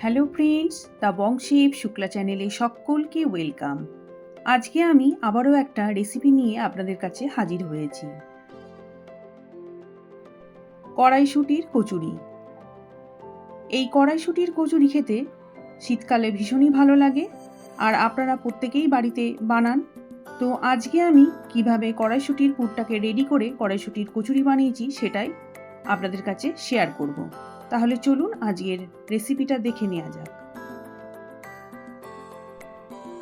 Hello friends, the বংশীপ শুক্লা চ্যানেলে সকলকে ওয়েলকাম। আজকে আমি আবারও একটা রেসিপি নিয়ে আপনাদের কাছে হাজির হয়েছি। কড়াইশুটির কচুরি। এই কড়াইশুটির কচুরি খেতে শীতকালে ভীষণই ভালো লাগে, আর আপনারা প্রত্যেকেই বাড়িতে বানান। তো আজকে আমি কীভাবে কড়াইশুটির পুরটাকে রেডি করে কড়াইশুটির কচুরি বানিয়েছি সেটাই আপনাদের কাছে শেয়ার করব। তাহলে চলুন আজকের রেসিপিটা দেখে নেওয়া যাক।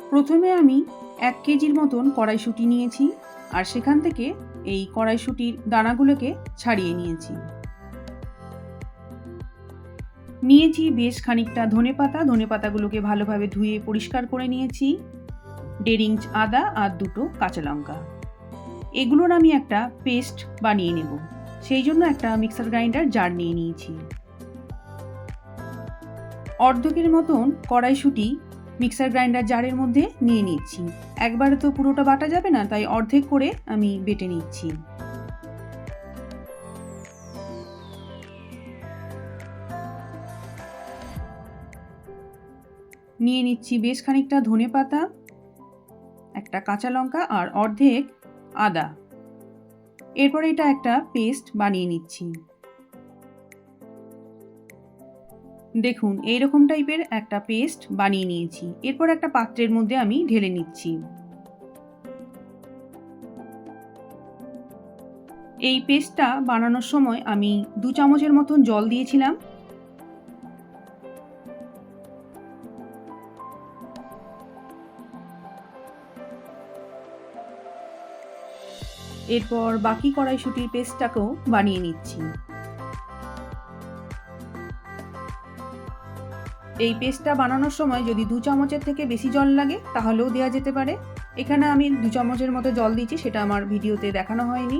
প্রথমে আমি এক কেজির মতন কড়াইশুঁটি নিয়েছি আর সেখান থেকে এই কড়াইশুঁটির দানাগুলোকে ছাড়িয়ে নিয়েছি। নিয়েছি বেশ খানিকটা ধনে পাতা। ধনে পাতাগুলোকে ভালোভাবে ধুয়ে পরিষ্কার করে নিয়েছি। দেড় ইঞ্চ আদা আর দুটো কাঁচা লঙ্কা। এগুলোর আমি একটা পেস্ট বানিয়ে নেব। সেই জন্য একটা মিক্সার গ্রাইন্ডার জার নিয়ে নিয়েছি। অর্ধেকের মতন কড়াইশুঁটি মিক্সার গ্রাইন্ডার জারের মধ্যে নিয়ে নিচ্ছি। একবারে তো পুরোটা বাটা যাবে না, তাই অর্ধেক করে আমি বেটে নিচ্ছি। নিয়ে নিচ্ছি বেশ খানিকটা ধনে পাতা, একটা কাঁচা লঙ্কা আর অর্ধেক আদা। এরপর এটা একটা পেস্ট বানিয়ে নিচ্ছি। দেখুন এই রকম টাইপের একটা পেস্ট বানিয়ে নিয়েছি। এরপর একটা পাত্রের মধ্যে আমি ঢেলে নিচ্ছি। এই পেস্টটা বানানোর সময় আমি দু চামচের মতন জল দিয়েছিলাম। এরপর বাকি কড়াইশুটির পেস্টটাকেও বানিয়ে নিচ্ছি। এই পেস্টটা বানানোর সময় যদি দু চামচের থেকে বেশি জল লাগে, তাহলেও দেওয়া যেতে পারে। এখানে আমি দু চামচের মতো জল দিচ্ছি সেটা আমার ভিডিওতে দেখানো হয়নি।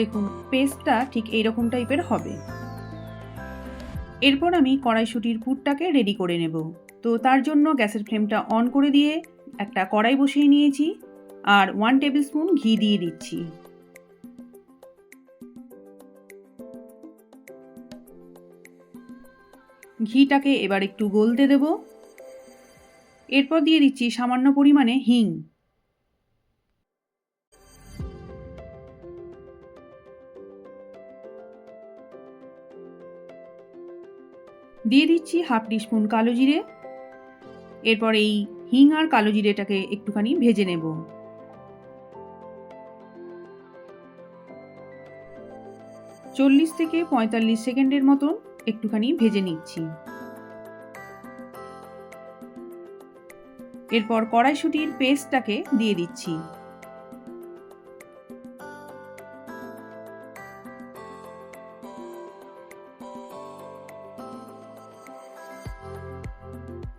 দেখুন, পেস্টটা ঠিক এইরকম টাইপের হবে। এরপর আমি কড়াইশুটির পুরটাকে রেডি করে নেব। তো তার জন্য গ্যাসের ফ্লেমটা অন করে দিয়ে একটা কড়াই বসিয়ে নিয়েছি আর ওয়ান টেবিল স্পুন ঘি দিয়ে দিচ্ছি। ঘিটাকে এবার একটু গলতে দেব। এরপর দিয়ে দিচ্ছি সামান্য পরিমাণে হিং। দিয়ে দিচ্ছি হাফ টিস্পুন কালো জিরে। এরপর এই হিং আর কালো জিরেটাকে একটুখানি ভেজে নেব। চল্লিশ থেকে পঁয়তাল্লিশ সেকেন্ডের মতন একটুখানি ভেজে নিচ্ছি। এরপর কড়াইশুটির পেস্টটাকে দিয়ে দিচ্ছি।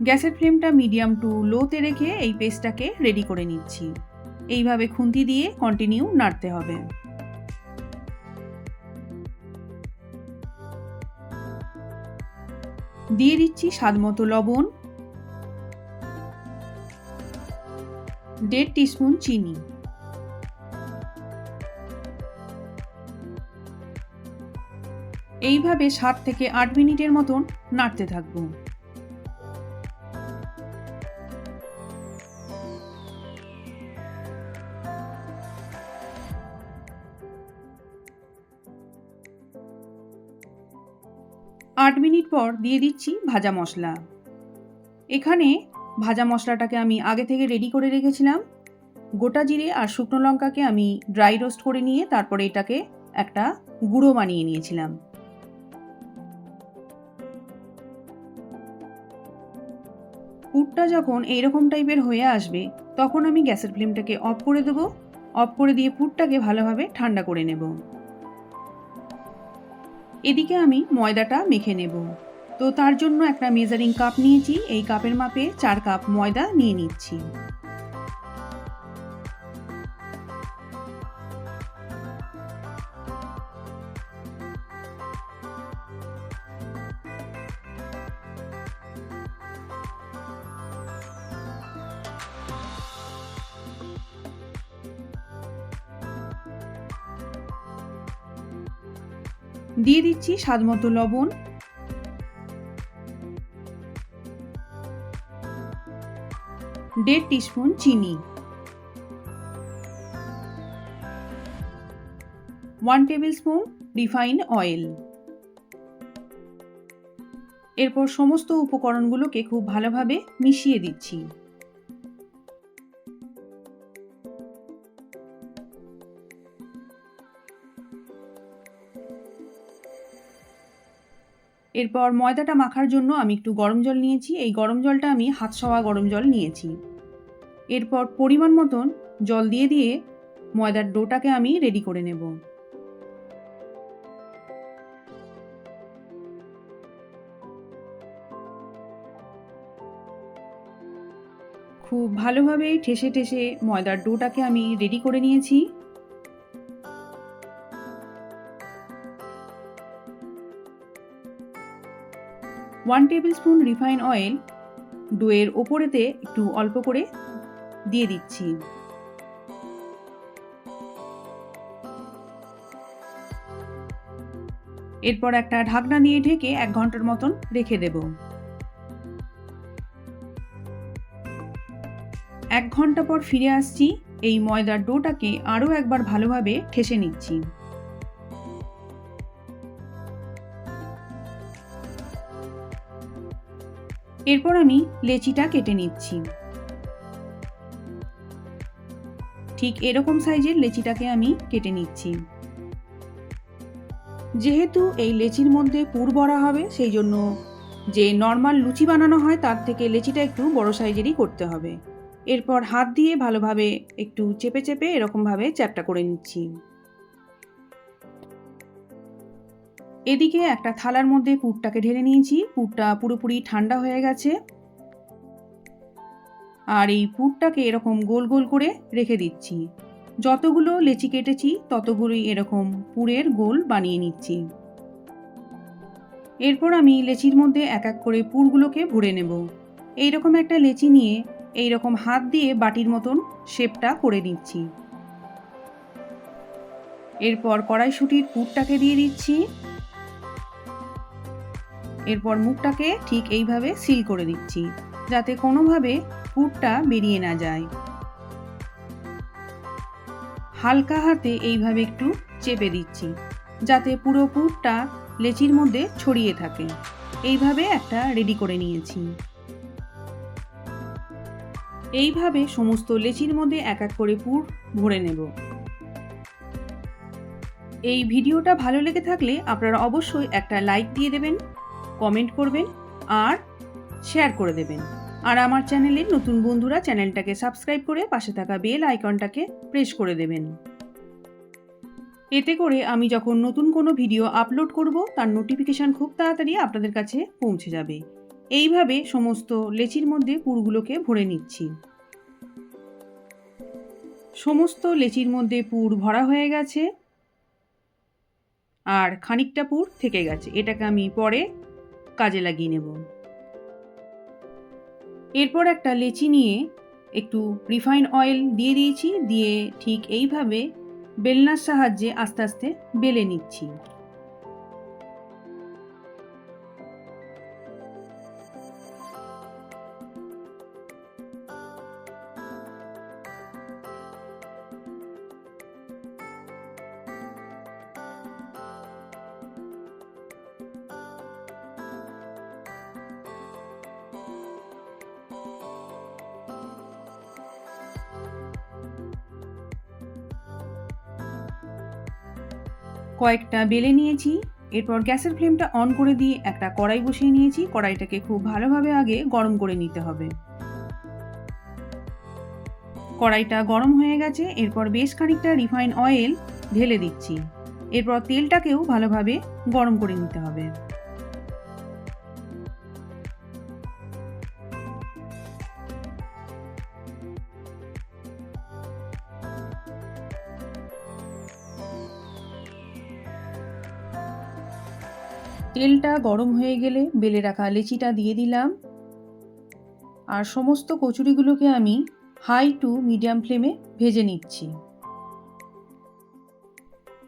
গ্যাসের ফ্লেমটা মিডিয়াম টু লোতে রেখে এই পেস্টটাকে রেডি করে নিচ্ছি। এইভাবে খুন্তি দিয়ে কন্টিনিউ নাড়তে হবে। দিয়ে দিচ্ছি স্বাদ মতো লবণ। দেড় টিস্পুন চিনি। এইভাবে সাত থেকে আট মিনিটের মতন নাড়তে থাকব। আট মিনিট পর দিয়ে দিচ্ছি ভাজা মশলা। এখানে ভাজা মশলাটাকে আমি আগে থেকে রেডি করে রেখেছিলাম। গোটা জিরে আর শুকনো লঙ্কাকে আমি ড্রাই রোস্ট করে নিয়ে তারপরে এটাকে একটা গুঁড়ো বানিয়ে নিয়েছিলাম। পুরটা যখন এইরকম টাইপের হয়ে আসবে, তখন আমি গ্যাসের ফ্লেমটাকে অফ করে দেবো। অফ করে দিয়ে পুরটাকে ভালোভাবে ঠান্ডা করে নেব। এদিকে আমি ময়দাটা মেখে নেব। তো তার জন্য একটা মেজারিং কাপ নিয়েছি। এই কাপের মাপে চার কাপ ময়দা নিয়ে নিচ্ছি। দিয়ে দিচ্ছি স্বাদ মতো লবণ। দেড় টিস্পুন চিনি। One tablespoon refined oil. এরপর সমস্ত উপকরণগুলোকে খুব ভালোভাবে মিশিয়ে দিচ্ছি। এরপর ময়দাটা মাখার জন্য আমি একটু গরম জল নিয়েছি। এই গরম জলটা আমি হাত সওয়া গরম জল নিয়েছি। এরপর পরিমাণ মতন জল দিয়ে দিয়ে ময়দার ডোটাকে আমি রেডি করে নেব। খুব ভালোভাবে ঠেসে ঠেসে ময়দার ডোটাকে আমি রেডি করে নিয়েছি। One tablespoon refine oil ডোয়ের ওপরেতে একটু অল্প করে দিয়ে দিচ্ছি। এরপর একটা ঢাকনা দিয়ে ঢেকে এক ঘণ্টার মতন রেখে দেব। এক ঘণ্টা পর ফিরে আসছি, এই ময়দার ডোটাকে আরও একবার ভালোভাবে ঠেসে নিচ্ছি। এরপর আমি লেচিটা কেটে নিচ্ছি। ঠিক এরকম সাইজের লেচিটাকে আমি কেটে নিচ্ছি। যেহেতু এই লেচির মধ্যে পুর ভরা হবে, সেই জন্য যে নর্মাল লুচি বানানো হয়, তার থেকে লেচিটা একটু বড় সাইজেরই করতে হবে। এরপর হাত দিয়ে ভালোভাবে একটু চেপে চেপে এরকমভাবে চ্যাপটা করে নিচ্ছি। এদিকে একটা থালার মধ্যে পুরটাকে ঢেলে নিয়েছি। পুরটা পুরোপুরি ঠান্ডা হয়ে গেছে। আর এই পুরটাকে এরকম গোল গোল করে রেখে দিচ্ছি। যতগুলো লেচি কেটেছি, ততগুলোই এরকম পুরের গোল বানিয়ে নিচ্ছি। এরপর আমি লেচির মধ্যে এক এক করে পুরগুলোকে ভরে নেব। এইরকম একটা লেচি নিয়ে এই রকম হাত দিয়ে বাটির মতন শেপটা করে নিচ্ছি। এরপর কড়াইশুটির পুরটাকে দিয়ে দিচ্ছি। এরপর মুখটাকে ঠিক এইভাবে সিল করে দিচ্ছি, যাতে কোনোভাবে পুরটা বেরিয়ে না যায়। হালকা হাতে এইভাবে একটু চেপে দিচ্ছি, যাতে পুরো পুরটা লেচির মধ্যে ছড়িয়ে থাকে। এইভাবে একটা রেডি করে নিয়েছি। এইভাবে সমস্ত লেচির মধ্যে এক এক করে পুর ভরে নেব। এই ভিডিওটা ভালো লেগে থাকলে আপনারা অবশ্যই একটা লাইক দিয়ে দেবেন। কমেন্ট করবেন আর শেয়ার করে দেবেন। আর আমার চ্যানেলের নতুন বন্ধুরা চ্যানেলটাকে সাবস্ক্রাইব করে পাশে থাকা বেল আইকনটাকে প্রেস করে দেবেন। এতে করে আমি যখন নতুন কোনো ভিডিও আপলোড করব, তার নোটিফিকেশান খুব তাড়াতাড়ি আপনাদের কাছে পৌঁছে যাবে। এইভাবে সমস্ত লেচির মধ্যে পুরগুলোকে ভরে নিচ্ছি। সমস্ত লেচির মধ্যে পুর ভরা হয়ে গেছে। আর খানিকটা পুর থেকে গেছে। এটাকে আমি পরে কাজে লাগিয়ে নেব। এরপর একটা লেচি নিয়ে একটু রিফাইন অয়েল দিয়ে দিয়েছি, দিয়ে ঠিক এইভাবে বেলনার সাহায্যে আস্তে আস্তে বেলে নিচ্ছি। কয়েকটা বেলে নিয়েছি, এরপর গ্যাসের ফ্লেমটা অন করে দিয়ে একটা কড়াই বসিয়ে নিয়েছি, কড়াইটাকে খুব ভালোভাবে আগে গরম করে নিতে হবে। কড়াইটা গরম হয়ে গেছে, এরপর বেশ খানিকটা রিফাইন অয়েল ঢেলে দিচ্ছি। এরপর তেলটাকেও ভালোভাবে গরম করে নিতে হবে। তেলটা গরম হয়ে গেলে বেলে রাখা লেচিটা দিয়ে দিলাম। আর সমস্ত কচুরিগুলোকে আমি হাই টু মিডিয়াম ফ্লেমে ভেজে নিচ্ছি।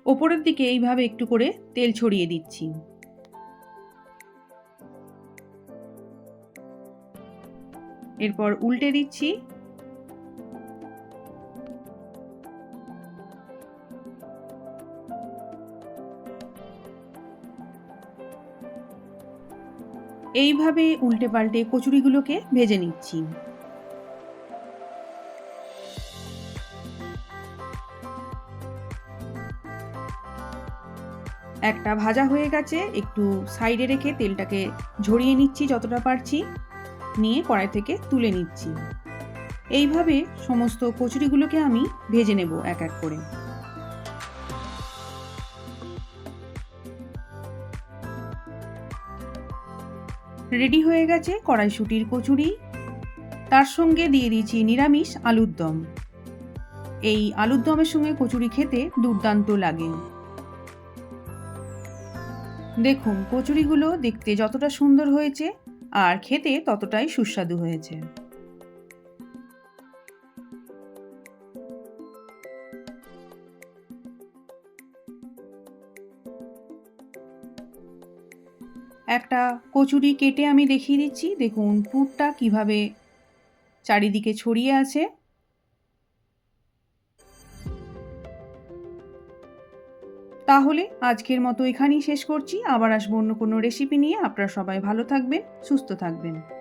ওপরের দিকে এইভাবে একটু করে তেল ছড়িয়ে দিচ্ছি। এরপর উল্টে দিচ্ছি এইভাবে উল্টে পাল্টে কচুরিগুলোকে ভেজে নিচ্ছি। একটা ভাজা হয়ে গেছে, একটু সাইডে রেখে তেলটাকে ঝরিয়ে নিচ্ছি যতটা পারছি, নিয়ে কড়াই থেকে তুলে নিচ্ছি। এইভাবে সমস্ত কচুরিগুলোকে আমি ভেজে নেব এক এক করে। রেডি হয়ে গেছে কড়াইশুটির কচুরি। তার সঙ্গে দিয়ে দিয়েছি নিরামিষ আলুর দম। এই আলুর দমের সঙ্গে কচুরি খেতে দুর্দান্ত লাগে। দেখুন, কচুরিগুলো দেখতে যতটা সুন্দর হয়েছে, আর খেতে ততটাই সুস্বাদু হয়েছে। একটা কচুরি কেটে আমি দেখিয়ে দিচ্ছি। দেখুন, পুরটা কীভাবে চারিদিকে ছড়িয়ে আছে। তাহলে আজকের মতো এখানেই শেষ করছি। আবার আসব অন্য কোনো রেসিপি নিয়ে। আপনারা সবাই ভালো থাকবেন, সুস্থ থাকবেন।